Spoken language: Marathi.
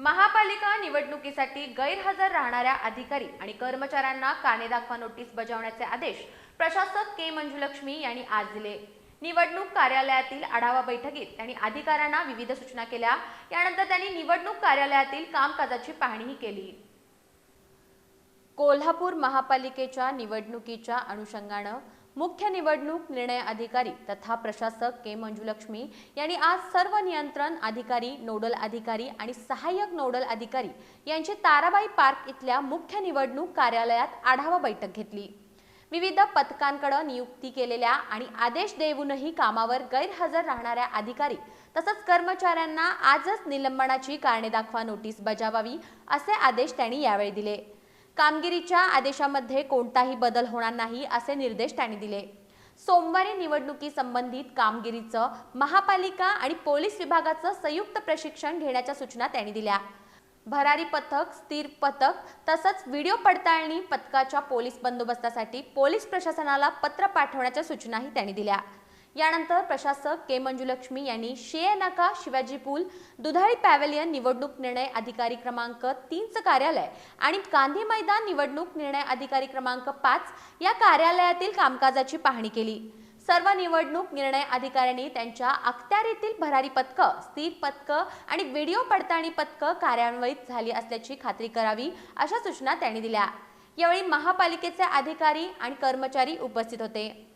महापालिका निवडणुकीसाठी गैरहजर राहणाऱ्या अधिकारी आणि कर्मचाऱ्यांना काने दाखवा नोटीस बजावण्याचे आदेश प्रशासक के मंजुलक्ष्मी यांनी आज दिले. निवडणूक कार्यालयातील आढावा बैठकीत त्यांनी अधिकाऱ्यांना विविध सूचना केल्या. यानंतर त्यांनी निवडणूक कार्यालयातील कामकाजाची पाहणीही केली. कोल्हापूर महापालिकेच्या निवडणुकीच्या अनुषंगानं मुख्य निवडणूक निर्णय अधिकारी तथा प्रशासक के मंजुलक्ष्मी यांनी आज सर्व नियंत्रण अधिकारी नोडल अधिकारी आणि सहाय्यक नोडल अधिकारी यांची ताराबाई पार्क इथल्या मुख्य निवडणूक कार्यालयात आढावा बैठक घेतली. विविध पथकांकडे नियुक्ती केलेल्या आणि आदेश देऊनही कामावर गैरहजर राहणाऱ्या अधिकारी तसंच कर्मचाऱ्यांना आजच निलंबनाची कारणे दाखवा नोटीस बजावावी असे आदेश त्यांनी यावेळी दिले. कामगिरीच्या आदेशामध्ये कोणताही बदल होणार नाही असे निर्देश त्यांनी दिले. सोमवारी निवडणुकी संबंधित कामगिरीचं महापालिका आणि पोलीस विभागाचं संयुक्त प्रशिक्षण घेण्याच्या सूचना त्यांनी दिल्या. भरारी पथक स्थिर पथक तसंच व्हिडिओ पडताळणी पथकाच्या पोलीस बंदोबस्तासाठी पोलीस प्रशासनाला पत्र पाठवण्याच्या सूचनाही त्यांनी दिल्या. यानंतर प्रशासक के मंजुलक्ष्मी यांनी शेय नाका शिवाजी पूल दुधाळी पॅव्हलियन निवडणूक निर्णय अधिकारी क्रमांक तीनचं कार्यालय आणि गांधी मैदान निवडणूक निर्णय अधिकारी क्रमांक पाच या कार्यालयातील कामकाजाची पाहणी केली. सर्व निवडणूक निर्णय अधिकाऱ्यांनी त्यांच्या अखत्यारीतील भरारी पथकं स्थिर पथक आणि व्हिडिओ पडताळणी पथकं कार्यान्वित झाली असल्याची खात्री करावी अशा सूचना त्यांनी दिल्या. यावेळी महापालिकेचे अधिकारी आणि कर्मचारी उपस्थित होते.